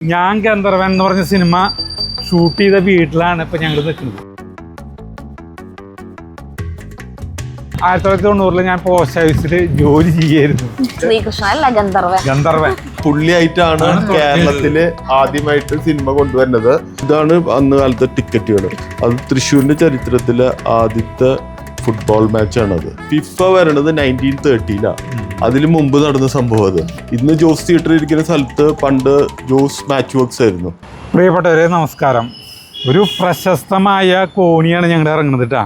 ഞാൻ ഗന്ധർവൻ എന്ന് പറഞ്ഞ സിനിമ ഷൂട്ട് ചെയ്ത വീട്ടിലാണ് ഇപ്പൊ ഞങ്ങൾ നിൽക്കുന്നത് ആയിരത്തി തൊള്ളായിരത്തി തൊണ്ണൂറിൽ ഞാൻ പോസ്റ്റ് ഓഫീസിൽ ജോലി ചെയ്യായിരുന്നു. ഗന്ധർവൻ. ഗന്ധർവൻ. പുള്ളിയായിട്ടാണ് കേരളത്തിൽ ആദ്യമായിട്ട് സിനിമ കൊണ്ടുവരുന്നത്. ഇതാണ് അന്ന് കാലത്തെ ടിക്കറ്റുകൾ അത് തൃശ്ശൂരിന്റെ ചരിത്രത്തിലെ ആദ്യത്തെ ഫുട്ബോൾ മാച്ചാണത് അത് ഫിഫ വരണത് നയന്റീൻ തേർട്ടിയിലാണ് അതിന് മുമ്പ് നടന്ന സംഭവം അത്. ഇന്ന് ജോസ് തിയേറ്ററിൽ ഇരിക്കുന്ന സ്ഥലത്ത് പണ്ട് ജോസ് മാച്ച് വർക്ക്സ് ആയിരുന്നു. പ്രിയപ്പെട്ടവരെ നമസ്കാരം. ഒരു പ്രശസ്തമായ കോണിയാണ് ഞങ്ങൾ ഇറങ്ങുന്നത് കേട്ടാ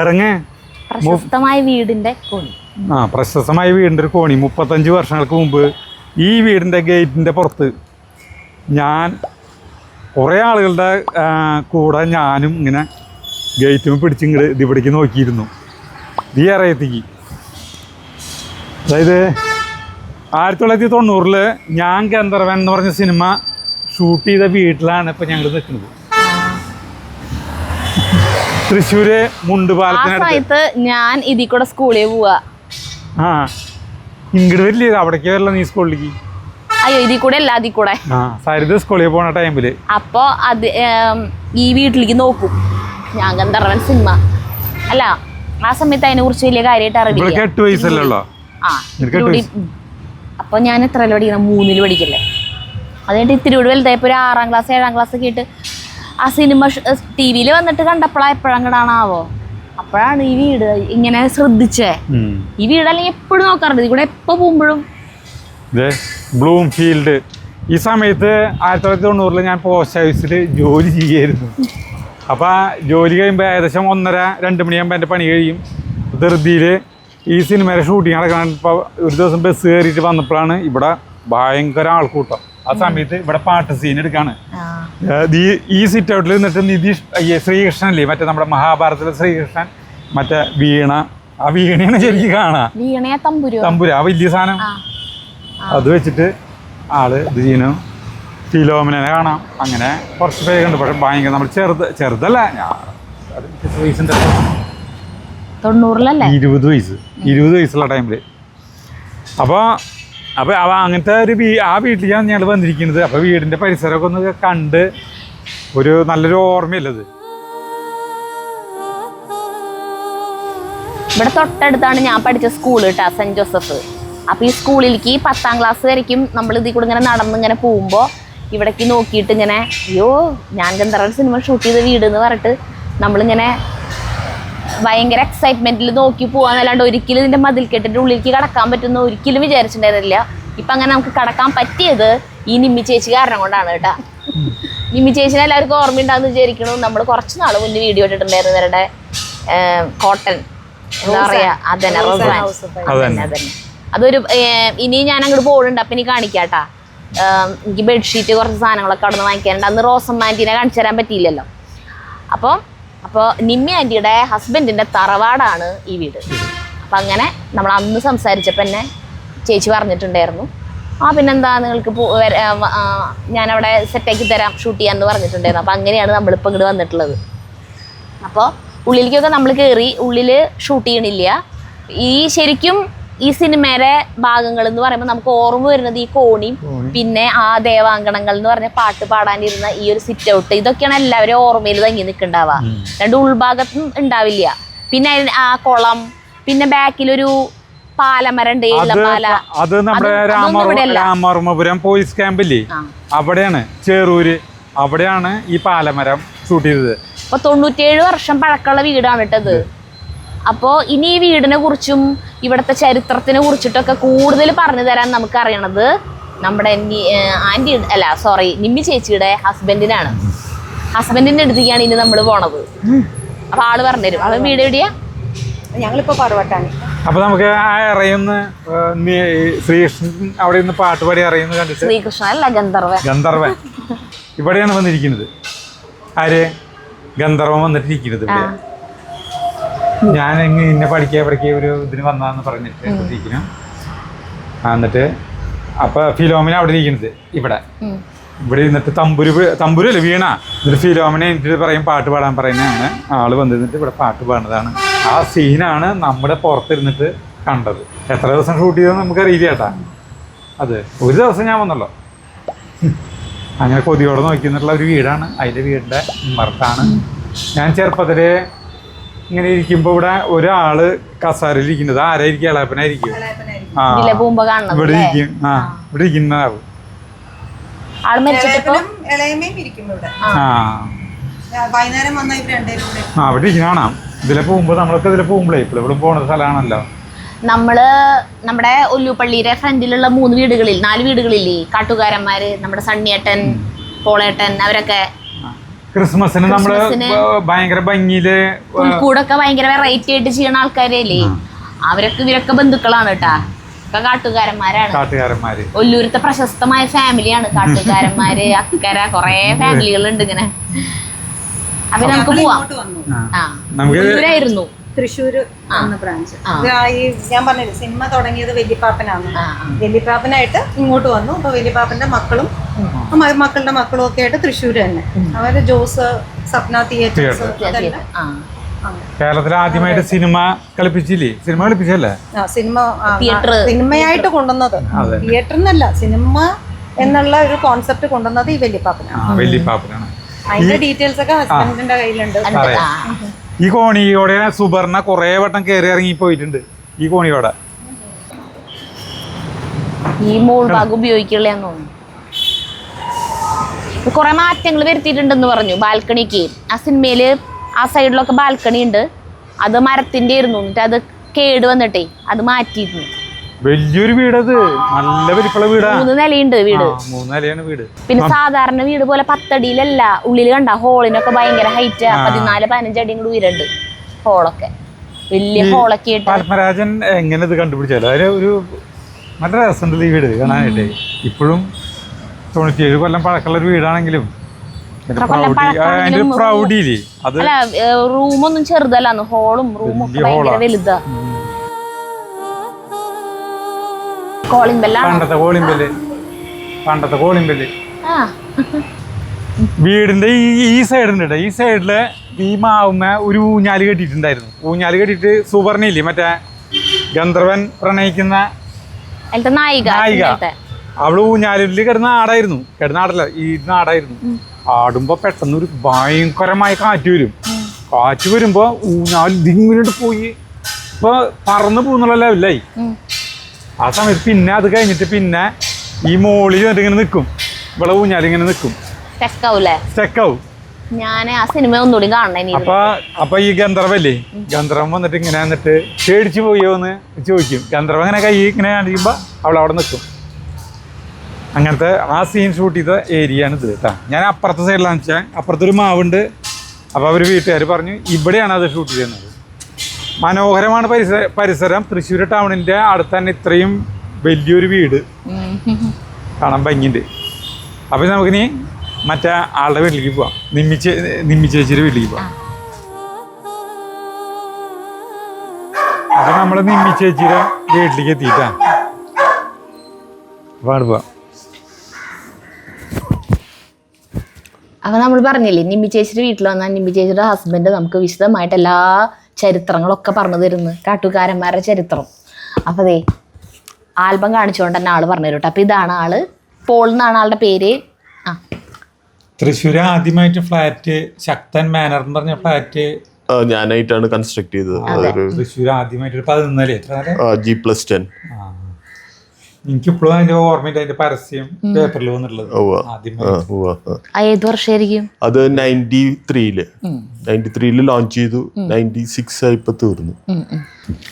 ഇറങ്ങേ. പ്രശസ്തമായ വീടിന്റെ കോണി. ആ പ്രശസ്തമായ വീടിന്റെ ഒരു കോണി. മുപ്പത്തഞ്ച് വർഷങ്ങൾക്ക് മുമ്പ് ഈ വീടിന്റെ ഗേറ്റിന്റെ പുറത്ത് ഞാൻ കുറേ ആളുകളുടെ കൂടെ ഞാനും ഇങ്ങനെ ഗേറ്റും പിടിച്ചിങ്ങോട്ട് ഇത് ഇവിടേക്ക് നോക്കിയിരുന്നു. ഈ അറിയത്തേക്ക് അതായത് ആയിരത്തി തൊള്ളായിരത്തി തൊണ്ണൂറിൽ ഞാൻ ഗന്ധർവൻ എന്ന് പറഞ്ഞ സിനിമ ഷൂട്ട് ചെയ്ത വീട്ടിലാണ് ഇപ്പം ഞങ്ങൾ നിൽക്കുന്നത്. തൃശ്ശൂര് മുണ്ടുപാലത്തിനടുത്ത് ഞാൻ ഇതിൽ കൂടെ സ്കൂളിൽ പോവാ. ആ ഇങ്ങോട്ട് വരില്ലേ? അവിടേക്ക് വരില്ല നീ സ്കൂളിലേക്ക്? അയ്യോ ഇതിൽ കൂടെ അല്ല അതിൽ കൂടെ. സരിത സ്കൂളിൽ പോണ ടൈമിൽ അപ്പോ അത് ഈ വീട്ടിലേക്ക് നോക്കും. ഞാൻ ഗന്ധർവൻ സിനിമ. അല്ല ആ സമയത്ത് അതിനെ കുറിച്ച് വലിയ കാര്യമായിട്ട് അറിവില്ല. അപ്പൊ ഞാൻ എത്ര പഠിക്കണം? മൂന്നിൽ പഠിക്കല്ലേ. അതായിട്ട് ഇത്തിരി കൂടി വലുതായപ്പോ ഒരു ആറാം ക്ലാസ് ഏഴാം ക്ലാസ് ഒക്കെ ആയിട്ട് ആ സിനിമ ടി വിയിൽ വന്നിട്ട് കണ്ടപ്പോഴാ എപ്പോഴങ്ങടാണാവോ അപ്പോഴാണ് ഈ വീട് ഇങ്ങനെ ശ്രദ്ധിച്ചേ. ഈ വീട് അല്ലെങ്കിൽ എപ്പോഴും നോക്കാറുണ്ട്. കൂടെ എപ്പോ പോകുമ്പോഴും. ബ്ലൂം ഫീൽഡ് ഈ സമയത്ത് ആയിരത്തി തൊള്ളായിരത്തി തൊണ്ണൂറിൽ ഞാൻ പോസ്റ്റ് ഓഫീസിൽ ജോലി ചെയ്യായിരുന്നു. അപ്പോൾ ആ ജോലി കഴിയുമ്പോൾ ഏകദേശം ഒന്നര രണ്ട് മണിയാകുമ്പോൾ എന്റെ പണി കഴിയും. ധൃതിയിൽ ഈ സിനിമയുടെ ഷൂട്ടിംഗ് നടക്കണം ഇപ്പോൾ ഒരു ദിവസം ബസ് കയറിയിട്ട് വന്നപ്പോഴാണ് ഇവിടെ ഭയങ്കര ആൾക്കൂട്ടം. ആ സമയത്ത് ഇവിടെ പാട്ട് സീൻ എടുക്കാണ്. ഈ- സിറ്റ് ഔട്ടിൽ നിന്നിട്ട് നിതീഷ് അയ്യേ ശ്രീകൃഷ്ണൻ അല്ലേ? മറ്റേ നമ്മുടെ മഹാഭാരതത്തിലെ ശ്രീകൃഷ്ണൻ മറ്റേ വീണ. ആ വീണയാണ് ശരിക്കും കാണാം. വീണയ തമ്പുരു. തമ്പുര ആ വലിയ സാധനം. അത് വെച്ചിട്ട് ആൾ ഇത് ചെയ്യണു ഫിലോമിനെ കാണാം. അങ്ങനെ കുറച്ച് പേര് ഉണ്ട് പക്ഷെ ഭയങ്കര നമ്മൾ ചെറുത് ചെറുതല്ല വയസ്സിന്റെ തൊണ്ണൂറിലല്ലേ? ഇരുപത് വയസ്സ് ഇരുപത് വയസ്സുള്ള ടൈമിൽ അപ്പോൾ അപ്പോൾ അവ അങ്ങനത്തെ ഒരു വീ ആ വീട്ടിലേക്കാണ് ഞങ്ങൾ വന്നിരിക്കുന്നത്. അപ്പോൾ വീടിന്റെ പരിസരമൊക്കെ ഒന്ന് കണ്ട് ഒരു നല്ലൊരു ഓർമ്മയല്ലത് ഇവിടെ തൊട്ടടുത്താണ് ഞാൻ പഠിച്ച സ്കൂൾ കേട്ടാ സെന്റ് ജോസഫ്. അപ്പോൾ ഈ സ്കൂളിലേക്ക് പത്താം ക്ലാസ് വരയ്ക്കും നമ്മൾ ഇതിൽ കൂടെ ഇങ്ങനെ നടന്ന് ഇങ്ങനെ പോകുമ്പോ ഇവിടേക്ക് നോക്കിയിട്ട് ഇങ്ങനെ അയ്യോ ഞാൻ ഗന്ധർവൻ സിനിമ ഷൂട്ട് ചെയ്ത വീട് എന്ന് പറഞ്ഞിട്ട് നമ്മളിങ്ങനെ ഭയങ്കര എക്സൈറ്റ്മെന്റിൽ നോക്കി പോവാന്നല്ലാണ്ട് ഒരിക്കലും ഇതിന്റെ മതിൽ കെട്ടിന്റെ ഉള്ളിലേക്ക് കടക്കാൻ പറ്റുന്ന ഒരിക്കലും വിചാരിച്ചിട്ടുണ്ടായിരുന്നില്ല. ഇപ്പൊ അങ്ങനെ നമുക്ക് കടക്കാൻ പറ്റിയത് ഈ നിമ്മി ചേച്ചി കാരണം കൊണ്ടാണ് കേട്ടാ. നിമ്മി ചേച്ചിനെ എല്ലാവർക്കും ഓർമ്മയുണ്ടാന്ന് വിചാരിക്കണു. നമ്മൾ കുറച്ച് നാൾ മുന്നേ വീഡിയോ ഇട്ടിട്ടുണ്ടായിരുന്നു ഇവരുടെ കോട്ടൺ. എന്താ പറയാ അതന്നെ അതൊരു ഇനി ഞാൻ അങ്ങോട്ട് പോകുന്നുണ്ട് അപ്പൊ ഇനി കാണിക്കാട്ടാ. എനിക്ക് ബെഡ്ഷീറ്റ് കുറച്ച് സാധനങ്ങളൊക്കെ അവിടെ നിന്ന് വാങ്ങിക്കാനുണ്ട് അന്ന് റോസം ആന്റീനെ കാണിച്ചു തരാൻ പറ്റിയില്ലല്ലോ. അപ്പോൾ അപ്പോൾ നിമ്മി ആന്റിയുടെ ഹസ്ബൻഡിന്റെ തറവാടാണ് ഈ വീട്. അപ്പം അങ്ങനെ നമ്മൾ അന്ന് സംസാരിച്ചപ്പോൾ എന്നെ ചേച്ചി പറഞ്ഞിട്ടുണ്ടായിരുന്നു. ആ പിന്നെന്താ നിങ്ങൾക്ക് ഞാനവിടെ സെറ്റാക്കി തരാം ഷൂട്ട് ചെയ്യാമെന്ന് പറഞ്ഞിട്ടുണ്ടായിരുന്നു. അപ്പം അങ്ങനെയാണ് നമ്മളിപ്പോൾ ഇങ്ങോട്ട് വന്നിട്ടുള്ളത്. അപ്പോൾ ഉള്ളിലേക്കൊക്കെ നമ്മൾ കയറി ഉള്ളിൽ ഷൂട്ട് ചെയ്യണില്ല. ഈ ശരിക്കും ഈ സിനിമയുടെ ഭാഗങ്ങൾ എന്ന് പറയുമ്പോൾ നമുക്ക് ഓർമ്മ വരുന്നത് ഈ കോണിയും പിന്നെ ആ ദേവാങ്കണങ്ങൾ എന്ന് പറഞ്ഞ പാട്ട് പാടാനിരുന്ന ഈ ഒരു സിറ്റ് ഔട്ട് ഇതൊക്കെയാണ് എല്ലാവരും ഓർമ്മയിൽ തങ്ങി നിൽക്കുന്നുണ്ടാവുക രണ്ട് ഉൾഭാഗത്തും ഉണ്ടാവില്ല. പിന്നെ ആ കുളം പിന്നെ ബാക്കിലൊരു പാലമരണ്ട് അത് നമ്മുടെ രാമവർമ്മപുരം പോലീസ് ക്യാമ്പില്ലേ. അവിടെയാണ് ചേറൂര്. അവിടെയാണ് ഈ പാലമരം ഷൂട്ട് ചെയ്തത്. അപ്പൊ തൊണ്ണൂറ്റേഴ് വർഷം പഴക്കമുള്ള വീടാണ് കേട്ടത്. അപ്പോൾ ഇനി ഈ വീടിനെ കുറിച്ചും ഇവിടുത്തെ ചരിത്രത്തിനെ കുറിച്ചിട്ടൊക്കെ കൂടുതൽ പറഞ്ഞു തരാൻ നമുക്കറിയണത് നമ്മുടെ ആന്റി അല്ല സോറി നിമ്മി ചേച്ചിയുടെ ഹസ്ബൻഡിനാണ്. ഹസ്ബൻഡിന്റെ അടുത്തേക്കാണ് ഇനി നമ്മൾ പോണത്. അപ്പൊ ആൾ പറഞ്ഞുതരും. അവൻ വീട് എവിടെയാ? ഞങ്ങളിപ്പോ പറവട്ടാണ്. അപ്പൊ നമുക്ക് ആ അറിയുന്ന ശ്രീകൃഷ്ണൻ അവിടെ നിന്ന് പാട്ട് പാടി അറിയുന്ന കണ്ടിട്ട് ശ്രീകൃഷ്ണൻ അല്ല ഗന്ധർവൻ. ഗന്ധർവൻ. ഇവിടെയാണ് വന്നിരിക്കുന്നത്. ആര്? ഗന്ധർവൻ വന്നിട്ടിരിക്കുന്നത് ഇവിടെ. ഞാൻ ഇങ്ങ് ഇന്നെ പഠിക്കുക പഠിക്കുക ഒരു ഇതിന് വന്നാന്ന് പറഞ്ഞിട്ട് എന്നിട്ട് അപ്പൊ ഫിലോമിന അവിടെ ഇരിക്കുന്നത് ഇവിടെ. ഇവിടെ ഇരുന്നിട്ട് തമ്പുരു തമ്പുരു അല്ലേ വീണ? എന്നിട്ട് ഫിലോമിനെ എന്നിട്ട് പറയും പാട്ട് പാടാൻ പറയുന്നതാണ്. ആൾ വന്നിരുന്നിട്ട് ഇവിടെ പാട്ട് പാടുന്നതാണ്. ആ സീനാണ് നമ്മുടെ പുറത്തിരുന്നിട്ട് കണ്ടത്. എത്ര ദിവസം ഷൂട്ട് ചെയ്തെന്ന് നമുക്കറിയില്ല ചേട്ടാ അതെ ഒരു ദിവസം ഞാൻ വന്നല്ലോ. അങ്ങനെ കൊതിയോടെ നോക്കിന്നിട്ടുള്ള ഒരു വീടാണ്. അതിന്റെ വീടിന്റെ മറത്താണ്. ഞാൻ ചെറുപ്പത്തിൽ ഇങ്ങനെ ഇരിക്കുമ്പോ ഇവിടെ ഒരാൾ കസാരയിൽ ഇരിക്കുന്നത് ആരായിരിക്കും? ഇളയപ്പനായിരിക്കും ആ. ഇതിലെ പോകുമ്പോ കാണുന്നത് ഇവിടെ ഇരിക്കും. ആ ഇവിടെ ഇരിക്കുന്ന ആൾ ആൾ മരിച്ചിട്ടിപ്പോ ഇളയപ്പനും ഇളയമ്മയും ഇരിക്കും ഇവിടെ. ആ. ആ, വൈകുന്നേരം വന്ന ഇവർ രണ്ടുപേരും കൂടെ. ആ അവിടെ ഇരിക്കുന്ന കാണാം. ഇതിലെ പോകുമ്പോൾ നമ്മളൊക്കെ ഇതിലെ പോകുമ്പോഴേ ഇപ്പോൾ ഇവിടെ പോകുന്ന സ്ഥലമാണല്ലോ നമ്മൾ നമ്മുടെ ഒല്ലുപള്ളിയുടെ ഫ്രണ്ടിലുള്ള മൂന്ന് വീടുകളിൽ നാല് വീടുകളില്ലേ? കാട്ടുകാരന്മാര് നമ്മുടെ സണ്ണിയേട്ടൻ പോളേട്ടൻ അവരൊക്കെ ക്രിസ്മസിന് നമ്മൾ ഭയങ്കര ഭംഗിയിൽ പുൽക്കൂടൊക്കെ ഭയങ്കര വെറൈറ്റി ആയിട്ട് ചെയ്യണ ആൾക്കാരല്ലേ? അവരൊക്കെ ഇവരൊക്കെ ബന്ധുക്കളാണ് കേട്ടാ. ഒക്കെ കാട്ടുകാരന്മാരാണ്. കാട്ടുകാരന്മാര്. ഒല്ലൂരത്തെ പ്രശസ്തമായ ഫാമിലിയാണ് കാട്ടുകാരന്മാര് അക്കര കൊറേ ഫാമിലികളുണ്ട് ഇങ്ങനെ. അപ്പൊ നമുക്ക് പോവാം. ആയിരുന്നു ആ. ഒല്ലൂരായിരുന്നു തൃശ്ശൂര് എന്ന ബ്രാഞ്ച് ഈ ഞാൻ പറഞ്ഞു സിനിമ തുടങ്ങിയത് ആ. വല്യപ്പാപ്പനായിട്ട് ഇങ്ങോട്ട് വന്നു. അപ്പൊ വല്യപ്പാപ്പന്റെ മക്കളും മക്കളുടെ മക്കളും ഒക്കെ ആയിട്ട് തൃശ്ശൂർ തന്നെ. അവർ ജോസ് സപ്ന തിയേറ്റേഴ്സ്. കേരളത്തിൽ ആദ്യമായിട്ട് സിനിമ കളിപ്പിച്ചില്ലേ? സിനിമ കളിപ്പിച്ചല്ലേ സിനിമ തിയേറ്റർ. സിനിമയായിട്ട് കൊണ്ടുവന്നത്. തിയേറ്ററിനല്ല സിനിമ എന്നുള്ള ഒരു കോൺസെപ്റ്റ് കൊണ്ടുവന്നത് ഈ വല്യപ്പാപ്പനാണ്. ആ അതിന്റെ ഡീറ്റെയിൽസ് ഒക്കെ ഹസ്ബൻഡിന്റെ കയ്യിലുണ്ട്. ഈ കോണിയോടെ സുബർണ കുറേ വട്ടം കയറി ഇറങ്ങി പോയിട്ടുണ്ട്. ഈ കോണിയോടെ. ഈ മോൾ ഭാഗം ഉപയോഗിക്കില്ലെന്ന് തോന്നുന്നു. കുറെ മാറ്റങ്ങൾ വരുത്തിയിട്ടുണ്ടെന്ന് പറഞ്ഞു ബാൽക്കണിക്ക്. ആ സിനിമയിൽ ആ സൈഡിലൊക്കെ ബാൽക്കണി ഉണ്ട് അത് മരത്തിന്റെ ആയിരുന്നു എന്നിട്ട് അത് കേട് വന്നിട്ടേ അത് മാറ്റിയിരുന്നു. വലിയൊരു വീടത്. നല്ല വലിപ്പുള്ള വീടാ. മൂന്ന് നിലയുണ്ട് വീട്. മൂന്ന് നിലയാണ് വീട്. പിന്നെ സാധാരണ വീട് പോലെ പത്തടിയിലല്ല. ഉള്ളിൽ കണ്ട ഹോളിനൊക്കെ ഭയങ്കര ഹൈറ്റ് പതിനാല് പതിനഞ്ച് അടി കൂടി ഉയരുണ്ട് ഹോളൊക്കെ വലിയ ഹോളൊക്കെ പത്മരാജൻ എങ്ങനെ ഇത് കണ്ടുപിടിച്ചാലും അതിന് ഒരു നല്ല രസമുണ്ട് ഈ വീട് കാണാനായിട്ട്. ഇപ്പോഴും തൊണ്ണൂറ്റിയേഴ് കൊല്ലം പഴക്കമുള്ള ഒരു വീടാണെങ്കിലും. റൂമൊന്നും ചെറുതല്ലാന്ന് ഹോളും റൂമും വലുതാ. കോളിംഗ് ബെല്ലാണ് പണ്ടത്തെ കോളിമ്പൽ പണ്ടത്തെ വീടിന്റെ ഈ കേട്ടോ ഈ സൈഡിൽ ഈ മാവുമ്മ ഒരു ഊഞ്ഞാൽ കെട്ടിയിട്ടുണ്ടായിരുന്നു. ഊഞ്ഞാൽ കെട്ടിയിട്ട് സുവർണയില്ലേ? മറ്റേ ഗന്ധർവൻ പ്രണയിക്കുന്ന നായിക. അവൾ ഊഞ്ഞാലിൽ കിടന്ന ആടായിരുന്നു. കിടന്ന ആടല്ല ഈ ആടായിരുന്നു ആടുമ്പോ പെട്ടെന്ന് ഒരു ഭയങ്കരമായ കാറ്റ് വരും. കാറ്റ് വരുമ്പോ ഊഞ്ഞാൽ ഇതിങ്ങോട്ട് പോയി. ഇപ്പൊ പറന്നു പോകുന്നുള്ള ലെവലായി. ആ സമയത്ത് പിന്നെ അത് കഴിഞ്ഞിട്ട് പിന്നെ ഈ മോളിൽ വന്നിട്ട് ഇങ്ങനെ നിൽക്കും ഇവിടെ ഊഞ്ഞാൽ ഇങ്ങനെ നിൽക്കും സ്റ്റെക്കാവും. ഞാൻ ആ സിനിമ ഒന്നുകൂടി കാണണം ഇനി അപ്പൊ അപ്പൊ ഈ ഗന്ധർവല്ലേ? ഗന്ധർവം വന്നിട്ട് ഇങ്ങനെ വന്നിട്ട് പേടിച്ചു പോയോ എന്ന് ചോദിക്കും. ഗന്ധർവം ഇങ്ങനെ കൈ ഇങ്ങനെ കാണിക്കുമ്പോ അവൾ അവിടെ നിൽക്കും അങ്ങനത്തെ ആ സീൻ ഷൂട്ട് ചെയ്ത ഏരിയ ആണ് ഇത് കേട്ടോ ഞാൻ അപ്പുറത്തെ സൈഡിലാണെന്ന് വെച്ചാൽ അപ്പുറത്തൊരു മാവുണ്ട്. അപ്പോൾ അവർ വീട്ടുകാർ പറഞ്ഞു ഇവിടെയാണ് അത് ഷൂട്ട് ചെയ്യുന്നത്. മനോഹരമാണ് പരിസര പരിസരം. തൃശ്ശൂർ ടൗണിന്റെ അടുത്ത് തന്നെ ഇത്രയും വലിയൊരു വീട്. കാണാൻ ഭംഗിയുണ്ട്. അപ്പോൾ നമുക്കിനി മറ്റേ ആളുടെ വീട്ടിലേക്ക് പോവാം. നിമ്മിച്ച് നിമ്മിച്ചേച്ചിയുടെ വീട്ടിലേക്ക് പോവാം. അപ്പൊ നമ്മൾ നിമ്മിച്ചേച്ചിയുടെ വീട്ടിലേക്ക് എത്തിയിട്ടാ. അപ്പൊ പോവാം. അപ്പൊ നമ്മൾ പറഞ്ഞില്ലേ നിമ്മി ചേച്ചിയുടെ വീട്ടിൽ വന്നാൽ നിമ്മി ചേച്ചിയുടെ ഹസ്ബൻഡ് നമുക്ക് വിശദമായിട്ട് എല്ലാ ചരിത്രങ്ങളൊക്കെ പറഞ്ഞു തരുന്നു. കാട്ടുകാരന്മാരുടെ ചരിത്രം. അപ്പോൾ ദേ ആൽബം കാണിച്ചുകൊണ്ട് തന്നെ ആൾ പറഞ്ഞു തരും അപ്പോൾ അപ്പൊ ഇതാണ് ആൾ. പോൾ എന്നാണ് ആളുടെ പേര്. ആ. തൃശ്ശൂർ ആദ്യമായിട്ട് ഫ്ലാറ്റ് ശക്തൻ മാനർ എന്ന് പറഞ്ഞ ഫ്ലാറ്റ്. ആ, ഞാനായിട്ടാണ് കൺസ്ട്രക്ട് ചെയ്തത്. തൃശ്ശൂർ ആദ്യമായിട്ട് ഒരു പതിനൊന്നല്ലേ? ജി പ്ലസ് ടെൻ ആ. എനിക്കിപ്പോഴും അതിന്റെ ഓർമ്മയുണ്ട് അതിന്റെ പരസ്യം പേപ്പറിൽ വന്നിട്ടുള്ളത്. ഏത് വർഷമായിരിക്കും അത് നയന്റി ത്രീയിൽ നയന്റി ത്രീയിൽ ലോഞ്ച് ചെയ്തു നയന്റി സിക്സ് ആയിപ്പോ തീർന്നു.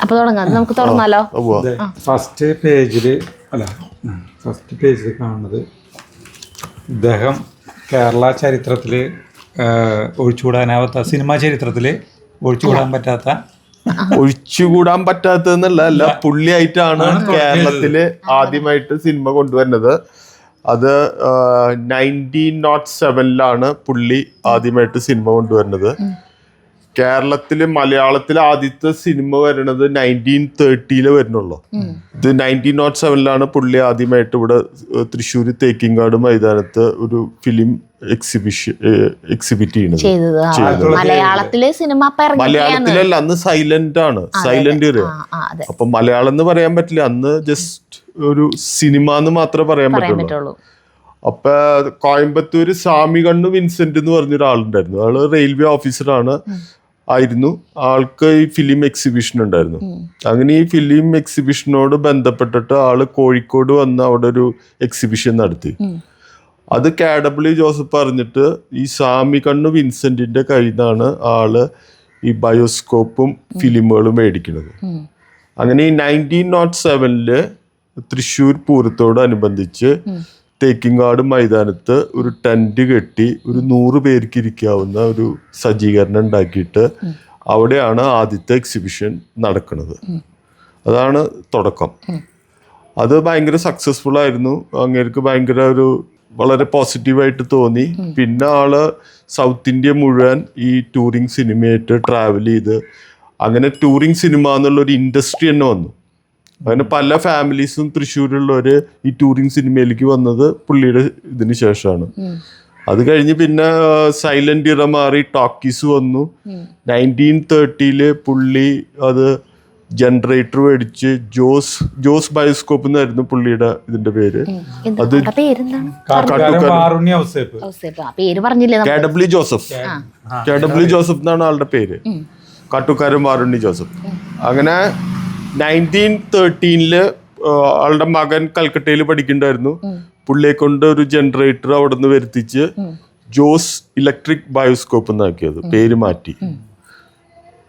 അപ്പൊ തുടങ്ങാം അത് നമുക്ക് തുടങ്ങാലോ? ഫസ്റ്റ് പേജിൽ അല്ല ഫസ്റ്റ് പേജിൽ കാണുന്നത് ഇദ്ദേഹം കേരള ചരിത്രത്തിൽ ഒഴിച്ചുകൂടാനാവാത്ത സിനിമാ ചരിത്രത്തിൽ ഒഴിച്ചുകൂടാൻ പറ്റാത്ത ഒഴിച്ചുകൂടാൻ പറ്റാത്തതെന്നല്ല അല്ല പുള്ളിയായിട്ടാണ് കേരളത്തിൽ ആദ്യമായിട്ട് സിനിമ കൊണ്ടുവരുന്നത്. അത് നയന്റീൻ നോട്ട് സെവനിലാണ് പുള്ളി ആദ്യമായിട്ട് സിനിമ കൊണ്ടുവരുന്നത്. കേരളത്തിൽ മലയാളത്തിലെ ആദ്യത്തെ സിനിമ വരുന്നത് നയന്റീൻ തേർട്ടിയിൽ വരുന്നുള്ളൂ. ഇത് നയന്റീൻ നോട്ട് സെവനിലാണ് പുള്ളി ആദ്യമായിട്ട് ഇവിടെ തൃശ്ശൂർ തേക്കിങ്കാട് മൈതാനത്ത് ഒരു ഫിലിം എക്സിബിഷൻ എക്സിബിറ്റ് ചെയ്യുന്നത് ആ. സിനിമ മലയാളത്തിലല്ല അന്ന് സൈലന്റ് ആണ്. സൈലന്റ് അപ്പൊ മലയാളം എന്ന് പറയാൻ പറ്റില്ല. അന്ന് ജസ്റ്റ് ഒരു സിനിമ എന്ന് മാത്രമേ പറയാൻ പറ്റുള്ളൂ. അപ്പൊ കോയമ്പത്തൂര് സ്വാമികണ്ണു വിൻസെന്റ് എന്ന് പറഞ്ഞൊരാളുണ്ടായിരുന്നു. അയാൾ റെയിൽവേ ഓഫീസറാണ് ആയിരുന്നു. ആൾക്ക് ഈ ഫിലിം എക്സിബിഷൻ ഉണ്ടായിരുന്നു. അങ്ങനെ ഈ ഫിലിം എക്സിബിഷനോട് ബന്ധപ്പെട്ടിട്ട് ആൾ കോഴിക്കോട് വന്ന് അവിടെ ഒരു എക്സിബിഷൻ നടത്തി. അത് കാഡബ്ലി ജോസഫ് പറഞ്ഞിട്ട് ഈ സാമി കണ്ണു വിൻസെന്റിന്റെ കയ്യിൽ നിന്നാണ് ആൾ ഈ ബയോസ്കോപ്പും ഫിലിമുകളും മേടിക്കുന്നത്. അങ്ങനെ ഈ നയന്റീൻ നോട്ട് സെവനിൽ തൃശ്ശൂർ പൂരത്തോടനുബന്ധിച്ച് തേക്കിങ്ങാട് മൈതാനത്ത് ഒരു ടെന്റ് കെട്ടി ഒരു നൂറ് പേർക്ക് ഇരിക്കാവുന്ന ഒരു സജ്ജീകരണം ഉണ്ടാക്കിയിട്ട് അവിടെയാണ് ആദ്യത്തെ എക്സിബിഷൻ നടക്കുന്നത്. അതാണ് തുടക്കം. അത് ഭയങ്കര സക്സസ്ഫുൾ ആയിരുന്നു. അങ്ങേർക്ക് ഭയങ്കര ഒരു വളരെ പോസിറ്റീവായിട്ട് തോന്നി. പിന്നെ ആൾ സൗത്ത് ഇന്ത്യ മുഴുവൻ ഈ ടൂറിങ് സിനിമയായിട്ട് ട്രാവൽ ചെയ്ത് അങ്ങനെ ടൂറിങ് സിനിമ എന്നുള്ള ഒരു ഇൻഡസ്ട്രി തന്നെ വന്നു. അങ്ങനെ പല ഫാമിലീസും തൃശ്ശൂരുള്ളവര് ഈ ടൂറിങ് സിനിമയിലേക്ക് വന്നത് പുള്ളിയുടെ ഇതിന് ശേഷമാണ്. അത് കഴിഞ്ഞ് പിന്നെ സൈലന്റ് ഇറ മാറി ടോക്കീസ് വന്നു. നയന്റീൻ തേർട്ടിയിൽ പുള്ളി അത് ജനറേറ്റർ മേടിച്ച് ജോസ് ജോസ് ബയോസ്കോപ്പ് എന്നായിരുന്നു പുള്ളിയുടെ ഇതിന്റെ പേര്. അത് K W Joseph. K W Joseph എന്നാണ് ആളുടെ പേര്. കാട്ടുകാരൻ വാറുണ്ണി ജോസഫ്. അങ്ങനെ നയന്റീൻ തേർട്ടീനിൽ ആളുടെ മകൻ കൽക്കട്ടയിൽ പഠിക്കണ്ടായിരുന്നു പുള്ളിയെ കൊണ്ട് ഒരു ജനറേറ്റർ അവിടെ നിന്ന് വരുത്തിച്ച് ജോസ് ഇലക്ട്രിക് ബയോസ്കോപ്പ് എന്നാക്കിയത്. പേര് മാറ്റി.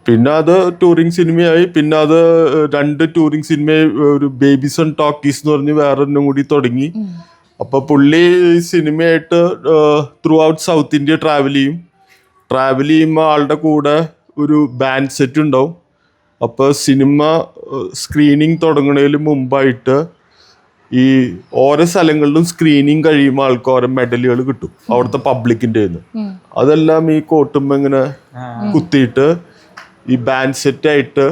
പിന്നെ അത് ടൂറിംഗ് സിനിമയായി പിന്നെ അത് രണ്ട് ടൂറിംഗ് സിനിമ ഒരു ബേബിസൺ ടോക്കീസ് എന്ന് പറഞ്ഞ് വേറൊന്നും കൂടി തുടങ്ങി. അപ്പൊ പുള്ളി സിനിമയായിട്ട് throughout South India travel ചെയ്യും. ട്രാവൽ ചെയ്യുമ്പോൾ ആളുടെ കൂടെ ഒരു ബാൻഡ് സെറ്റ് ഉണ്ടാവും. അപ്പോൾ സിനിമ സ്ക്രീനിങ് തുടങ്ങുന്നതിന് മുമ്പായിട്ട് ഈ ഓരോ സ്ഥലങ്ങളിലും സ്ക്രീനിങ് കഴിയുമ്പോൾ ആൾക്ക് ഓരോ മെഡലുകൾ കിട്ടും. അവിടുത്തെ പബ്ലിക്കിന്റെ നിന്ന് അതെല്ലാം ഈ കോട്ടുമ്പോൾ ഇങ്ങനെ കുത്തിയിട്ട് ഈ ബാൻഡ് സെറ്റ് ആയിട്ട്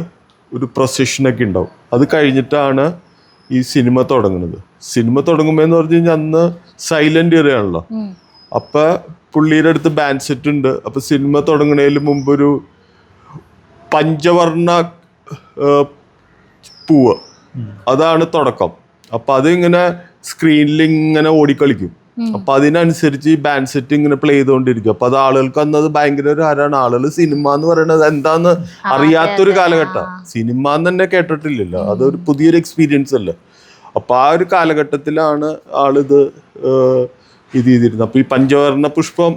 ഒരു പ്രൊസഷനൊക്കെ ഉണ്ടാവും. അത് കഴിഞ്ഞിട്ടാണ് ഈ സിനിമ തുടങ്ങുന്നത്. സിനിമ തുടങ്ങുമ്പോൾ എന്ന് പറഞ്ഞു കഴിഞ്ഞാൽ അന്ന് സൈലന്റ് ഏറിയാണല്ലോ അപ്പം പുള്ളിയുടെ അടുത്ത് ബാൻഡ് സെറ്റ് ഉണ്ട്. അപ്പം സിനിമ തുടങ്ങുന്നതിന് മുമ്പ് ഒരു പഞ്ചവർണ പൂവ്. അതാണ് തുടക്കം. അപ്പൊ അതിങ്ങനെ സ്ക്രീനിൽ ഇങ്ങനെ ഓടിക്കളിക്കും. അപ്പൊ അതിനനുസരിച്ച് ഈ ബാൻഡ് സെറ്റ് ഇങ്ങനെ പ്ലേ ചെയ്തുകൊണ്ടിരിക്കും അപ്പൊ അത് ആളുകൾക്ക് അന്നത് ഭയങ്കര ഒരു ഹരാണ്. ആളുകൾ സിനിമ എന്ന് പറയുന്നത് എന്താന്ന് അറിയാത്തൊരു കാലഘട്ടം. സിനിമ എന്ന് തന്നെ കേട്ടിട്ടില്ലല്ലോ. അതൊരു പുതിയൊരു എക്സ്പീരിയൻസ് അല്ലേ. അപ്പൊ ആ ഒരു കാലഘട്ടത്തിലാണ് ആളിത് ഇത് ചെയ്തിരുന്നത്. അപ്പൊ ഈ പഞ്ചവർണ പുഷ്പം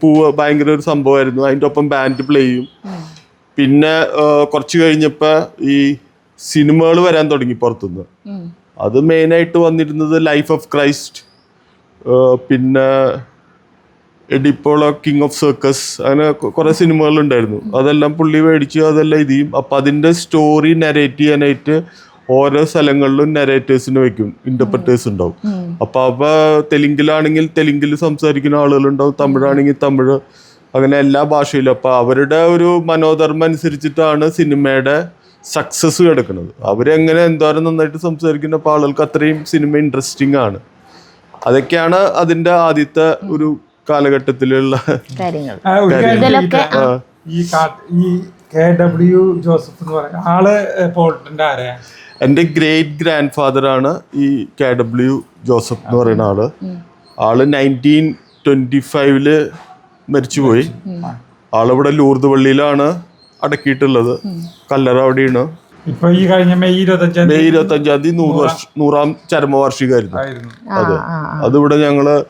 പൂവ് ഭയങ്കര ഒരു സംഭവമായിരുന്നു. അതിന്റെ ഒപ്പം ബാൻഡ് പ്ലേ ചെയ്യും. പിന്നെ കുറച്ച് കഴിഞ്ഞപ്പോ ഈ സിനിമകൾ വരാൻ തുടങ്ങി പുറത്തുനിന്ന്. അത് മെയിനായിട്ട് വന്നിരുന്നത് ലൈഫ് ഓഫ് ക്രൈസ്റ്റ് പിന്നെ എഡിപ്പോളോ കിങ് ഓഫ് സർക്കസ് അങ്ങനെ കുറെ സിനിമകൾ ഉണ്ടായിരുന്നു. അതെല്ലാം പുള്ളി മേടിച്ചു അതെല്ലാം ഇത് ചെയ്യും. അപ്പൊ അതിന്റെ സ്റ്റോറി നരേറ്റ് ചെയ്യാനായിട്ട് ഓരോ സ്ഥലങ്ങളിലും നരേറ്റേഴ്സിന് വെക്കും. ഇന്റർപ്രറ്റേഴ്സ് ഉണ്ടാവും. അപ്പൊ അവ തെലുങ്കിലാണെങ്കിൽ തെലുങ്കിൽ സംസാരിക്കുന്ന ആളുകളുണ്ടാവും. തമിഴാണെങ്കിൽ തമിഴ്. അങ്ങനെ എല്ലാ ഭാഷയിലും. അപ്പോൾ അവരുടെ ഒരു മനോധർമ്മം അനുസരിച്ചിട്ടാണ് സിനിമയുടെ സക്സസ് കിടക്കുന്നത് അവരെങ്ങനെ എന്തോരം നന്നായിട്ട് സംസാരിക്കുന്ന അപ്പോൾ ആളുകൾക്ക് അത്രയും സിനിമ ഇൻട്രസ്റ്റിംഗ് ആണ്. അതൊക്കെയാണ് അതിന്റെ ആദ്യത്തെ ഒരു കാലഘട്ടത്തിലുള്ള? ഈ ഈ കെ ഡബ്ല്യു ജോസഫ് എന്ന് പറയുന്ന ആൾ പോൾട്ടിന്റെ ആരാ? എന്റെ ഗ്രേറ്റ് ഗ്രാൻഡ് ഫാദർ ആണ് ഈ കെ ഡബ്ല്യു ജോസഫ് എന്ന് പറയുന്ന ആൾ. ആൾ നയന്റീൻ ട്വന്റി ഫൈവിൽ മരിച്ചുപോയി. ആളിവിടെ ലൂർദ് പള്ളിയിലാണ് അടക്കിയിട്ടുള്ളത്. കല്ലറ അവിടെയാണ്. ഇപ്പൊ ഈ കഴിഞ്ഞ മെയ് ഇരുപത്തഞ്ചാം മെയ് ഇരുപത്തി അഞ്ചാം തീയതി നൂറ് വർഷ നൂറാം ചരമവാർഷികമായിരുന്നു. ആയിരുന്നു. അതെ. അതിവിടെ ഞങ്ങൾ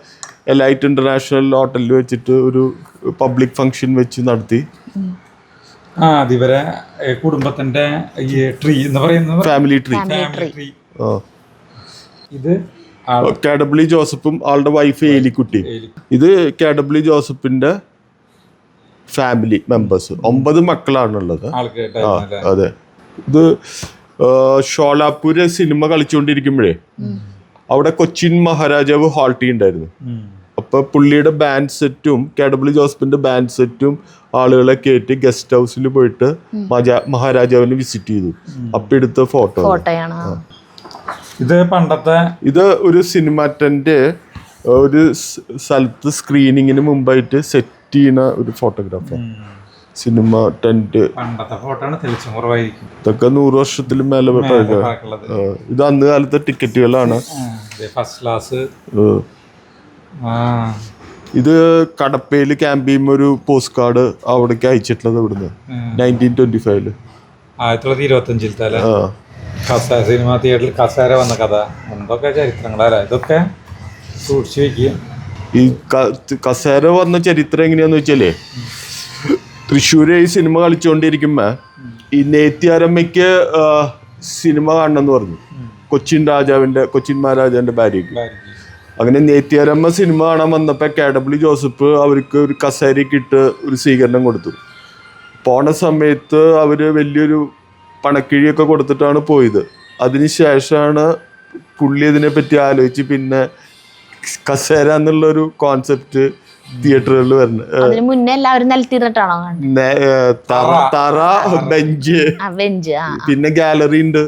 എലൈറ്റ് ഇന്റർനാഷണൽ ഹോട്ടലിൽ വെച്ചിട്ട് ഒരു പബ്ലിക് ഫംഗ്ഷൻ വെച്ച് നടത്തി. ആ അതിവരെ കുടുംബത്തിന്റെ ഈ ട്രീ എന്ന് പറയുന്നത് ഫാമിലി ട്രീ ഫാമിലി ട്രീ ഇത് കെ ഡബ്ല്യു ജോസഫും ആളുടെ വൈഫ് ഏലിക്കുട്ടി. ഏലി. ഇത് കെ ഡബ്ല്യു ജോസഫിന്റെ ഫാമിലി മെമ്പേഴ്സ് ഒമ്പത് മക്കളാണുള്ളത്. ആ? അതെ. ഇത് ഷോലാപ്പൂര് സിനിമ കളിച്ചുകൊണ്ടിരിക്കുമ്പോഴേ അവിടെ കൊച്ചിൻ മഹാരാജാവ് ഹാൾട്ട് ഉണ്ടായിരുന്നു. അപ്പൊ പുള്ളിയുടെ ബാൻഡ് സെറ്റും കെ ഡബ്ല്യു ജോസഫിന്റെ ബാൻഡ് സെറ്റും ആളുകളെ കയറ്റി ഗസ്റ്റ് ഹൗസിൽ പോയിട്ട് മഹാരാജാവിനെ വിസിറ്റ് ചെയ്തു. അപ്പൊ എടുത്ത ഫോട്ടോ ഫോട്ടോയാണ് ഇത് പണ്ടത്തെ ഇത് ഒരു സിനിമാറ്റന്റെ ഒരു സ്ഥലത്ത് സ്ക്രീനിങ്ങിന് മുമ്പായിട്ട് സെറ്റ് ചെയ്യുന്ന ഒരു ഫോട്ടോഗ്രാഫർ സിനിമ ടെന്റ് പണ്ടത്തെ ഫോട്ടോ ആണ് തെളിച്ചും കുറവായിരിക്കും. ഇതൊക്കെ നൂറ് വർഷത്തിൽ മേലെ. ഇത് അന്ന് കാലത്തെ ടിക്കറ്റുകളാണ് ഫസ്റ്റ് ക്ലാസ് ഇത് കടപ്പയിൽ ക്യാമ്പ് ചെയ്യുമ്പോൾ ഒരു പോസ്റ്റ് കാർഡ് അവിടേക്ക് അയച്ചിട്ടുള്ളത് ഇവിടുന്ന്. നയന്റീൻ ട്വന്റി ഫൈവിൽ ആയിരത്തി തൊള്ളായിരത്തി ഇരുപത്തഞ്ചിലത്തെ അല്ലേ? ആ കസേര സിനിമ തിയേറ്ററിൽ കസേര വന്ന കഥ. എന്തൊക്കെ ചരിത്രങ്ങളല്ലേ ഇതൊക്കെ സൂക്ഷിച്ചു വെക്കുക ഈ കസേര വന്ന ചരിത്രം എങ്ങനെയാന്ന് വെച്ചാലേ തൃശ്ശൂര് ഈ സിനിമ കളിച്ചുകൊണ്ടിരിക്കുമ്പോ ഈ നേത്യാരമ്മയ്ക്ക് സിനിമ കാണണമെന്ന് പറഞ്ഞു. കൊച്ചിൻ രാജാവിന്റെ കൊച്ചിൻ മഹാരാജാവിന്റെ ഭാര്യയ്ക്ക്. അങ്ങനെ നേത്യാരമ്മ സിനിമ കാണാൻ വന്നപ്പോ കെ ഡബ്ല്യു ജോസഫ് അവർക്ക് ഒരു കസേരയ്ക്ക് ഇട്ട് ഒരു സ്വീകരണം കൊടുത്തു. പോണ സമയത്ത് അവർ വലിയൊരു പണക്കിഴിയൊക്കെ കൊടുത്തിട്ടാണ് പോയത്. അതിനുശേഷമാണ് പുള്ളി ഇതിനെ പറ്റി ആലോചിച്ച് പിന്നെ കസേര എന്നുള്ളൊരു കോൺസെപ്റ്റ് തിയേറ്ററുകളിൽ വരുന്നത് മുന്നേ എല്ലാവരും നിലത്തിരുന്നിട്ടാണോ തറ തറ. ബെഞ്ച്. പിന്നെ ഗാലറി ഉണ്ട്.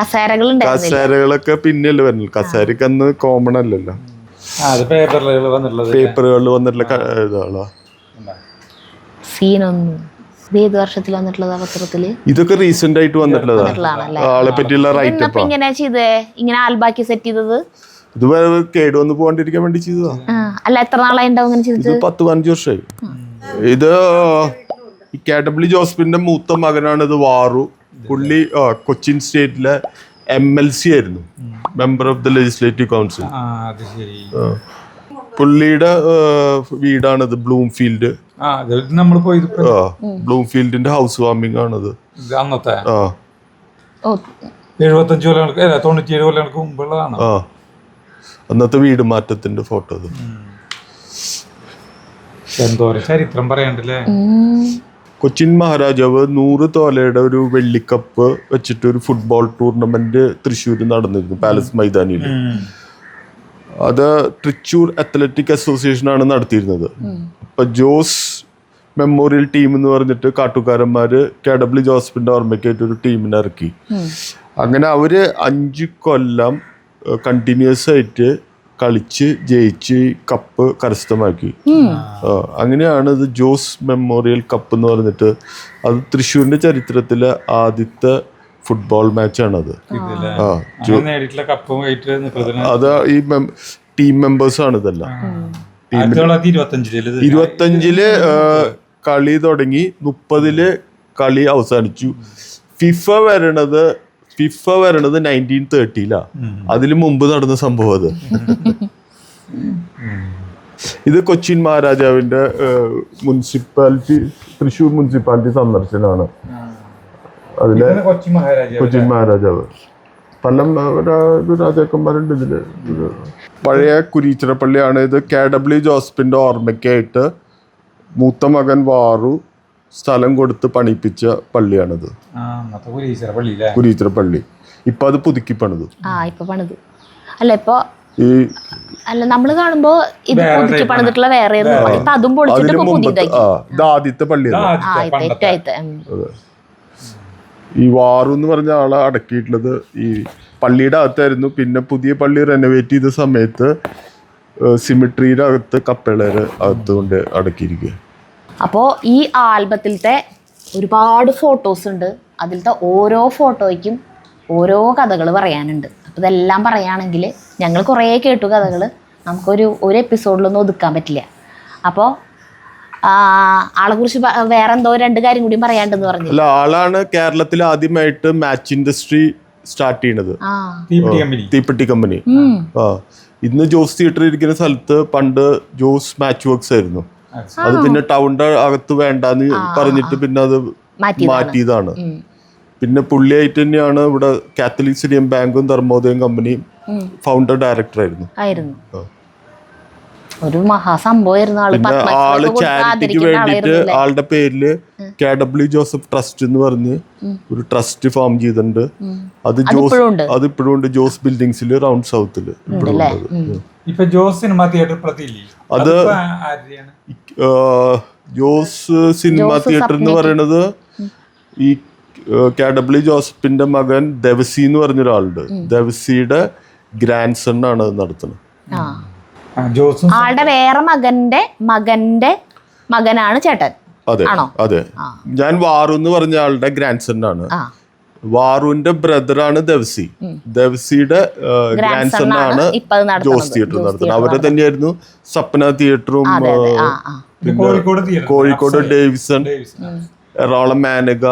കസേരകൾ കസേരകളൊക്കെ പിന്നെയല്ലേ വരുന്നത്. കസേരക്ക് അന്ന് കോമൺ അല്ലല്ലോ. പേപ്പറുകളിൽ വന്നിട്ടുള്ള ക- സീനൊന്നും. ഇത് ഏത് വർഷത്തിൽ വന്നിട്ടുള്ളത് പത്രത്തിൽ? ഇതൊക്കെ റീസെന്റ് ആയിട്ട് വന്നിട്ടുള്ളതാണ് ആളെ പറ്റിയുള്ള റൈറ്റ് ഇങ്ങനെ ചെയ്തേ? ഇങ്ങനെ ആൽബാക്കി സെറ്റ് ചെയ്തത്? ഇത് കേട് കേടുവന്ന് പോകാണ്ടിരിക്കാൻ വേണ്ടി ചെയ്തതാ. ആ അല്ല എത്ര നാളായി ഉണ്ടാവും ഇങ്ങനെ ചെയ്തത് പത്ത് പതിനഞ്ച് വർഷമായി ഇത് കെ ഡബ്ല്യു ജോസഫിന്റെ മൂത്ത മകനാണ് ഇത് വാറു. പുള്ളി കൊച്ചിൻ സ്റ്റേറ്റിലെ എം എൽ സി ആയിരുന്നു. Member of the legislative council പുള്ളിയുടെ വീടാണിത് ബ്ലൂംഫീൽഡ്. നമ്മൾ പോയത് ഇപ്പൊ ബ്ലൂംഫീൽഡിന്റെ ഹൗസ് വാർമിംഗ് ആണിത്. അന്നത്തെ. എഴുപത്തഞ്ച് കൊല്ലങ്ങൾക്ക് തൊണ്ണൂറ്റിയേഴ് കൊല്ലങ്ങൾക്ക് മുമ്പുള്ളതാണ്. അന്നത്തെ വീട് മാറ്റത്തിന്റെ ഫോട്ടോ അത്. എന്തോരം ചരിത്രം പറയണ്ടല്ലേ? കൊച്ചിൻ മഹാരാജാവ് നൂറ് തോലയുടെ ഒരു വെള്ളിക്കപ്പ് വെച്ചിട്ട് ഒരു ഫുട്ബോൾ ടൂർണമെന്റ് തൃശ്ശൂർ നടന്നിരുന്നു പാലസ് മൈതാനിയിൽ. അത് തൃച്ചൂർ അത്ലറ്റിക് അസോസിയേഷൻ ആണ് നടത്തിയിരുന്നത്. അപ്പൊ ജോസ് മെമ്മോറിയൽ ടീം എന്ന് പറഞ്ഞിട്ട് കാട്ടുകാരന്മാര് കെ ഡബ്ല്യു ജോസഫിന്റെ ഓർമ്മയ്ക്കായിട്ട് ഒരു ടീമിനെ ഇറക്കി. അങ്ങനെ അവർ അഞ്ച് കൊല്ലം കണ്ടിന്യൂസ് ആയിട്ട് കളിച്ച് ജയിച്ച് കപ്പ് കരസ്ഥമാക്കി. അങ്ങനെയാണ് ഇത് ജോസ് മെമ്മോറിയൽ കപ്പ് എന്ന് പറഞ്ഞിട്ട്. അത് തൃശ്ശൂരിന്റെ ചരിത്രത്തിലെ ആദ്യത്തെ ഫുട്ബോൾ മാച്ചാണത് അത് ആ അത് ഈ ടീം മെമ്പേഴ്സാണ് ഇതെല്ലാം. ഇരുപത്തഞ്ചിൽ കളി തുടങ്ങി. മുപ്പതിൽ കളി അവസാനിച്ചു. ഫിഫ വരണത് ഫിഫ വരണത് നയന്റീൻ തേർട്ടിയിലാ അതിന് മുമ്പ് നടന്ന സംഭവം അത്. ഇത് കൊച്ചിൻ മഹാരാജാവിന്റെ മുനിസിപ്പാലിറ്റി തൃശ്ശൂർ മുനിസിപ്പാലിറ്റി സന്ദർശനമാണ്. അതിലെ കൊച്ചി മഹാരാജാവ് കൊച്ചിൻ മഹാരാജാവ്. പല രാജാക്കന്മാരുണ്ട് ഇതിൽ. പഴയ കുരീച്ചിറപ്പള്ളിയാണ് ഇത്. കെ ഡബ്ല്യു ജോസഫിന്റെ ഓർമ്മയ്ക്കായിട്ട് മൂത്ത മകൻ വാറു സ്ഥലം കൊടുത്ത് പണിപ്പിച്ച പള്ളിയാണിത്. കുരീച്ചിറപ്പള്ളി ഇപ്പൊ അത് പുതുക്കി പണിതു. ആ ഇപ്പൊ പണിത്. അല്ല ഇപ്പൊ ഈ അല്ല നമ്മൾ കാണുമ്പോ ഇത് പുതുക്കി പണിതിട്ടുള്ള വേറെ അതും പൊളിച്ചിട്ട് ആ ഇത് ആദ്യത്തെ പള്ളിയാണ് ആ ആദ്യത്തെ ഇത്ത പണ്ടത്തെ ഇത്ത ഉം. ഈ വാറു എന്ന് പറഞ്ഞ ആളെ അടക്കിയിട്ടുള്ളത്. ഈ പള്ളിയുടെ അകത്തായിരുന്നു. പിന്നെ പുതിയ പള്ളി റെനോവേറ്റ് ചെയ്ത സമയത്ത് സിമിട്രിയുടെ അകത്ത് കപ്പേളര് അകത്ത് അടക്കിയിരിക്കുക. അപ്പോ ഈ ആൽബത്തിലത്തെ ഒരുപാട് ഫോട്ടോസ് ഉണ്ട്. അതിലത്തെ ഓരോ ഫോട്ടോയ്ക്കും ഓരോ കഥകൾ പറയാനുണ്ട്. അപ്പോൾ ഇതെല്ലാം പറയുകയാണെങ്കിൽ ഞങ്ങൾ കുറേ കേട്ടു കഥകൾ നമുക്കൊരു ഒരു എപ്പിസോഡിലൊന്നും ഒതുക്കാൻ പറ്റില്ല. അപ്പോൾ ആളെക്കുറിച്ച് കുറിച്ച് വേറെ എന്തോ രണ്ട് കാര്യം കൂടി പറയാണ്ടെന്ന് പറഞ്ഞു. അല്ല ആളാണ് കേരളത്തിൽ ആദ്യമായിട്ട് മാച്ച് ഇൻഡസ്ട്രി സ്റ്റാർട്ട് ചെയ്യണത്. തീപ്പെട്ടി കമ്പനി. ആ ഇന്ന് ജോസ് തിയേറ്റർ ഇരിക്കുന്ന സ്ഥലത്ത് പണ്ട് ജോസ് മാച്ച് വർക്ക്സ് ആയിരുന്നു. അത്. പിന്നെ ടൗണിന്റെ അകത്ത് വേണ്ടെന്ന് പറഞ്ഞിട്ട് പിന്നെ അത് മാറ്റിയതാണ്. പിന്നെ പുള്ളിയായിട്ട് തന്നെയാണ് ഇവിടെ കാത്തലിക് സിഡിയം ബാങ്കും ധർമ്മോദയം കമ്പനിയും ഫൗണ്ടർ ഡയറക്ടർ ആയിരുന്നു. ഒരു മഹാസംഭവമായിരുന്നു ആൾ. ചാരിറ്റിക്ക് വേണ്ടിയിട്ട് ആളുടെ പേരിൽ കെ ഡബ്ല്യു ജോസഫ് ട്രസ്റ്റ് എന്ന് പറഞ്ഞ് ഒരു ട്രസ്റ്റ് ഫോം ചെയ്തിട്ടുണ്ട്. അത് ജോസ് അത് ഇപ്പോഴും ഉണ്ട്. ജോസ് ബിൽഡിങ്സിൽ റൗണ്ട് സൗത്തിൽ. ഇപ്പൊ ജോസ് സിനിമ തിയേറ്റർ പ്രതിയില്ലേ അത് ജോസ് സിനിമ തിയേറ്റർ എന്ന്. പറയുന്നത് ഈ കെ ഡബ്ല്യു ജോസഫിന്റെ മകൻ ദവസി എന്ന് പറഞ്ഞൊരാളുണ്ട്. ദവസിയുടെ ഗ്രാൻഡ് സൺ ആണ് അത് നടത്തുന്നത്. ആളുടെ വേറെ മകന്റെ മകന്റെ മകനാണ് ചേട്ടൻ. അതെ ആണോ? അതെ. ഞാൻ വാറു എന്ന് പറഞ്ഞ ആളുടെ ഗ്രാൻഡ് സൺ ആണ് വാറുവിന്റെ ബ്രദറാണ് ദേവസി. ദേവസിയുടെ ഗ്രാൻഡ് Grandson സൺ ആണ്. ജോസ് തിയേറ്റർ നടത്തുന്നത്. അവരെ തന്നെയായിരുന്നു സപ്ന തിയേറ്ററും കോഴിക്കോട് ഡേവിസൺ. എറണാകുളം മാനക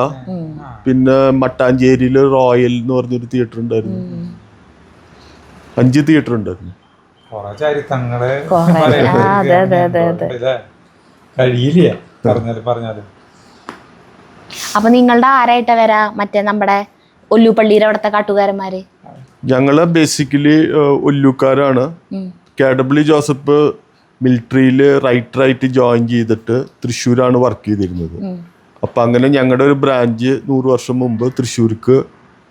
പിന്നെ മട്ടാഞ്ചേരിയിൽ റോയൽ എന്ന് പറഞ്ഞൊരു തിയേറ്റർ ഉണ്ടായിരുന്നു. അഞ്ച് തിയേറ്റർ ഉണ്ടായിരുന്നു. അതെ, അതെ, അതെ, അതെ. ഇല്ലേ? കഴിയില്ല പറഞ്ഞാലും പറഞ്ഞാലും അപ്പൊ നിങ്ങളുടെ ആരായിട്ടാ വരാ മറ്റേ നമ്മുടെ ഒല്ലുപള്ളിയുടെ അവിടുത്തെ കാട്ടുകാരന്മാര് ഞങ്ങൾ ബേസിക്കലി ഒല്ലുക്കാരാണ്. കെ ഡബ്ല്യു ജോസഫ് മിലിറ്ററിയിൽ റൈറ്ററായിട്ട് ജോയിൻ ചെയ്തിട്ട് തൃശ്ശൂരാണ് വർക്ക് ചെയ്തിരുന്നത് അപ്പൊ അങ്ങനെ ഞങ്ങളുടെ ഒരു ബ്രാഞ്ച് നൂറ് വർഷം മുമ്പ് തൃശ്ശൂർക്ക്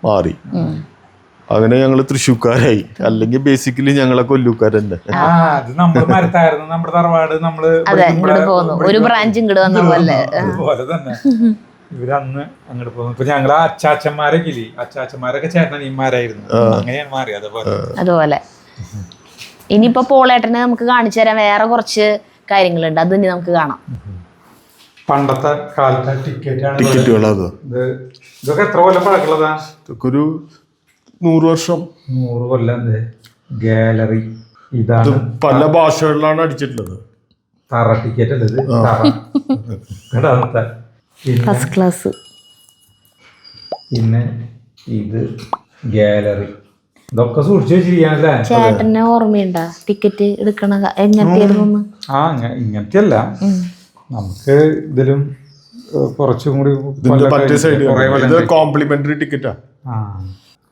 മാറി. അങ്ങനെ ഞങ്ങൾ തൃശ്ശൂക്കാരായി അല്ലെങ്കിൽ ബേസിക്കലി ഞങ്ങളെ മരത്തായിരുന്നു. നമ്മുടെ തറവാട് നമ്മൾ ഒരു ബ്രാഞ്ച് ഇങ്ങോട്ട് വന്ന പോലെ. അതുപോലെ തന്നെ. ഇവരന്ന് അങ്ങോട്ട് പോകുന്നു. ഇപ്പൊ ഞങ്ങളെ അച്ചാച്ചന്മാരെ ഇല്ലേ അച്ചാച്ചന്മാരൊക്കെ ചേട്ടനീന്മാരായിരുന്നു അങ്ങനെയാണ് മാറി അതേപോലെ. അതുപോലെ. ഇനിയിപ്പോ പോളേട്ടനെ നമുക്ക് കാണിച്ചു തരാൻ വേറെ കുറച്ച് കാര്യങ്ങളുണ്ട്. അത് ഇനി നമുക്ക് കാണാം. പണ്ടത്തെ കാലത്തെ ടിക്കറ്റ് ടിക്കറ്റുകളാണ് ഇതൊക്കെ എത്ര കൊല്ലം പഴക്കുള്ളതാ ഇതൊക്കെ ഒരു നൂറ് വർഷം. നൂറ് കൊല്ലം ഗാലറി. ഇത് ഇതാണ് പല ഭാഷകളിലാണ് അടിച്ചിട്ടുള്ളത്. തറ ടിക്കറ്റ് അല്ല ഇത്? തറ. കേട്ടോ ഫസ്റ്റ് ക്ലാസ് പിന്നെ ഇത് ഗാലറി. ഇതൊക്കെ സൂക്ഷിച്ചു വെച്ചിരിക്കാനല്ലേ ചേട്ടനെ ഓർമ്മയുണ്ടാ? ടിക്കറ്റ് എടുക്കണ എങ്ങനത്തെയായിരുന്നു ആ ഇങ്ങ- ഇങ്ങനത്തെ അല്ല നമുക്ക് ഇതിലും കുറച്ചും കൂടി കോംപ്ലിമെന്ററി ടിക്കറ്റാ ആ.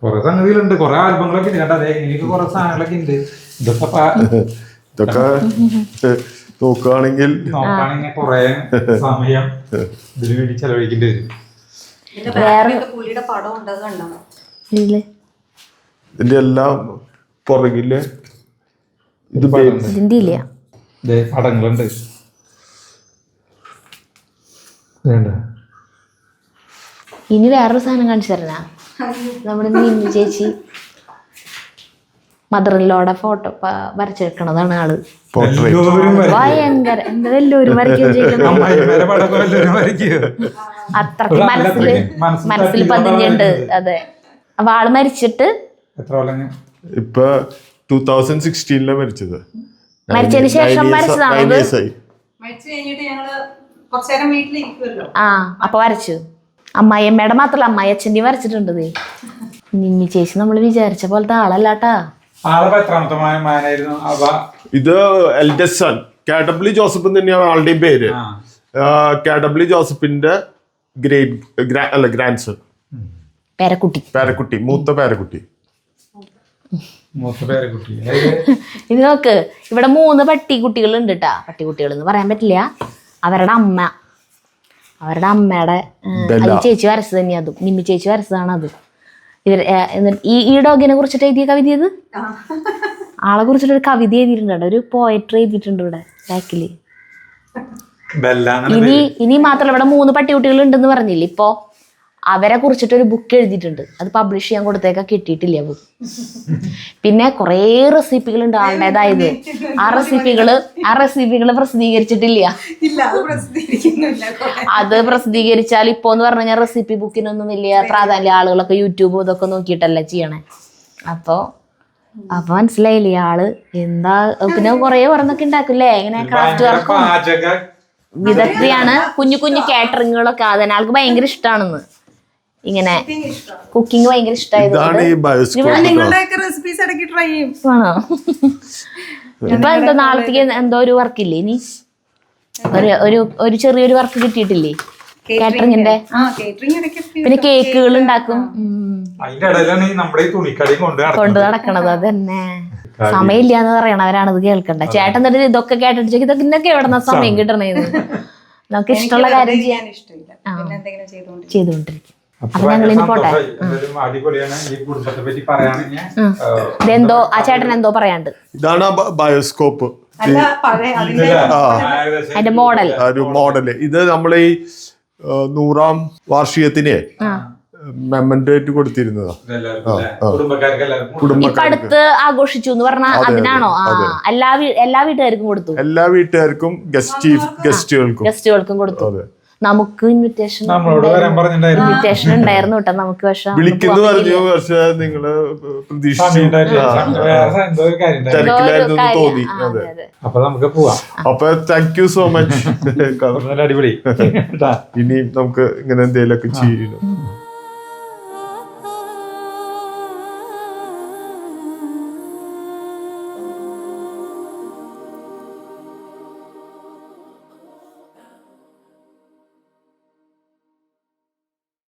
കുറെ സംഗതികളുണ്ട് കുറെ ആൽബങ്ങളൊക്കെ ഉണ്ട്. കേട്ടോ അതെ എനിക്ക് കുറെ സാധനങ്ങളൊക്കെ ഉണ്ട്. ഇതൊക്കെ പ- ഇതൊക്കെ നോക്കുകയാണെങ്കിൽ നോക്കുകയാണെങ്കിൽ കുറെ സമയം ഇതിനു വേണ്ടി ചെലവഴിക്കേണ്ടി വരും. ഇതിന്റെ ബാക്കിലൊക്കെ പടം കണ്ടോ? ഇതിൽ ഇതിന്റെ എല്ലാം പുറകിൽ ഇത് ബേ- ഇതിന്റെ ഇല്ല. ദേ പടങ്ങളുണ്ട്. വേണ്ട. ഇനി വേറൊരു സാധനം കാണിച്ചു തരണ നമ്മുടെ നിന്നു ചേച്ചി മദറിലോടെ ഫോട്ടോ വരച്ചെടുക്കണതാണ് ആൾ. ഭയങ്കര. എന്താ എല്ലാവരും വരയ്ക്കും അത്രയ്ക്ക് മനസ്സിൽ മനസ്സിൽ പതിഞ്ഞുണ്ട് അതെ. അപ്പൊ ആൾ മരിച്ചിട്ട്? എത്ര കൊല്ലം ഇപ്പൊ ടൂ തൗസൻഡ് സിക്സ്റ്റീനിലാണ് മരിച്ചത്. മരിച്ചതിന് ശേഷം മരിച്ചതാണ് ആ അപ്പൊ വരച്ചു. അമ്മായിയമ്മയുടെ മാത്രല്ല അമ്മായി അച്ഛന്റെ വരച്ചിട്ടുണ്ട് ദേ. നിമ്മി ചേച്ചി നമ്മൾ വിചാരിച്ച പോലത്തെ ആളല്ലാട്ടാ. ആളെ എത്രാമത്തെ മാ- മാനായിരുന്നു? അവ ഇത് eldest son K W Joseph തന്നെയാണ് ആളുടെയും പേര്. ആ. കെ ഡബ്ല്യു ജോസഫിന്റെ ഗ്രേറ്റ് അല്ല ഗ്രാൻഡ് സൺ പേരക്കുട്ടി. പേരക്കുട്ടി മൂത്ത പേരക്കുട്ടി. മൂത്ത പേരക്കുട്ടി. ഇത് നോക്ക് ഇവിടെ മൂന്ന് പട്ടിക്കുട്ടികൾ ഉണ്ട് കേട്ടാ പട്ടിക്കുട്ടികൾ എന്ന് പറയാൻ പറ്റില്ല. അവരുടെ അമ്മ. അവരുടെ അമ്മയുടെ ചേച്ചി വരച്ചത് തന്നെയാ അതും. നിമ്മി ചേച്ചി വരച്ചതാണ് അത്. ഇവർ ഈ ഈ ഡോഗിനെ കുറിച്ചിട്ട് എഴുതിയ കവിത ഇത്? ആളെ കുറിച്ചിട്ട് ഒരു കവിത എഴുതിയിട്ടുണ്ട് ഒരു പോയട്രി എഴുതിയിട്ടുണ്ട് ഇവിടെ ബാക്കിൽ. ഇനി ഇനി മാത്രമല്ല ഇവിടെ മൂന്ന് പട്ടികുട്ടികൾ ഉണ്ടെന്ന് പറഞ്ഞില്ലേ ഇപ്പോ? അവരെ കുറിച്ചിട്ട് ഒരു ബുക്ക് എഴുതിയിട്ടുണ്ട്. അത് പബ്ലിഷ് ചെയ്യാൻ കൊടുത്തേക്ക കിട്ടിയിട്ടില്ല ബുക്ക് പിന്നെ കുറേ റെസിപ്പികളുണ്ട് ആളുടേതായത് ആ റെസിപ്പികൾ ആ റെസിപ്പികൾ പ്രസിദ്ധീകരിച്ചിട്ടില്ല. ഇല്ല അത് അത് പ്രസിദ്ധീകരിച്ചാൽ ഇപ്പോ എന്ന് പറഞ്ഞു കഴിഞ്ഞാൽ റെസിപ്പി ബുക്കിനൊന്നും വലിയ പ്രാധാന്യം ആളുകളൊക്കെ യൂട്യൂബ് ഇതൊക്കെ നോക്കിയിട്ടല്ല ചെയ്യണേ. അപ്പോ അപ്പൊ മനസ്സിലായില്ലേ ആൾ എന്താ പിന്നെ കുറേ പറഞ്ഞൊക്കെ ഉണ്ടാക്കില്ലേ? ഇങ്ങനെ ക്രാഫ്റ്റ് വർക്ക് വിദഗ്ധയാണ് കുഞ്ഞു കുഞ്ഞു കാറ്ററിങ്ങുകളൊക്കെ അതിനാൾക്ക് ഭയങ്കര ഇഷ്ടമാണെന്ന് ഇങ്ങനെ കുക്കിംഗ് ഭയങ്കര ഇഷ്ടമായിരുന്നു ഇപ്പൊ എന്തോ നാളത്തേക്ക് എന്തോ ഒരു വർക്കില്ലേ ഇനി? ഒരു ഒരു ഒരു ചെറിയൊരു വർക്ക് കിട്ടിയിട്ടില്ലേ? കാറ്ററിംഗിന്റെ ആ കേറ്ററിംഗ് ഇടയ്ക്ക് പിന്നെ കേക്കുകൾ ഉണ്ടാക്കും. കൊണ്ട് നടക്കണത് അതന്നെ. സമയമില്ല എന്ന് പറയണവരാണ് ഇത് കേൾക്കണ്ട. ചേട്ടൻ എന്നിട്ട് ഇതൊക്കെ കേട്ടിട്ട് ചോദിക്കും, ഇതൊക്കെ ഇന്നൊക്കെ എവിടെന്നാ സമയം കിട്ടണേന്ന്? നമുക്ക് ഇഷ്ടമുള്ള കാര്യം ചെയ്യാൻ ഇഷ്ടമില്ല. പിന്നെ എന്തെങ്കിലും ചെയ്തുകൊണ്ട് ചെയ്തുകൊണ്ടിരിക്കും. ഇതെന്തോ? ആ ചേട്ടൻ എന്തോ പറയാണ്ട്. ഇതാണ് ബയോസ്കോപ്പ്. അതിന്റെ മോഡൽ. ഒരു മോഡൽ. ഇത് നമ്മളെ ഈ നൂറാം വാർഷികത്തിന് മെമ്മൻഡേറ്റ് കൊടുത്തിരുന്നതാ. അടുത്ത് ആഘോഷിച്ചു എന്ന് പറഞ്ഞാൽ അതിനാണോ? എല്ലാ വീട്ടുകാർക്കും കൊടുത്തു. എല്ലാ വീട്ടുകാർക്കും ഗസ്റ്റ് ഗസ്റ്റുകൾക്കും ഗസ്റ്റുകൾക്കും കൊടുത്തു. അതെ. നമുക്ക് ഇൻവിറ്റേഷൻ ഇൻവിറ്റേഷൻ ഉണ്ടായിരുന്നു. കേട്ടോ നമുക്ക് പക്ഷെ വിളിക്കുന്നു പറഞ്ഞു. പക്ഷെ നിങ്ങൾ. തോന്നി. അപ്പൊ നമുക്ക് പോവാം. അപ്പൊ താങ്ക് യു സോ മച്ച് നല്ല അടിപൊളി. ട്ടാ. ഇനി നമുക്ക് ഇങ്ങനെ എന്തെങ്കിലുമൊക്കെ ചെയ്യണം?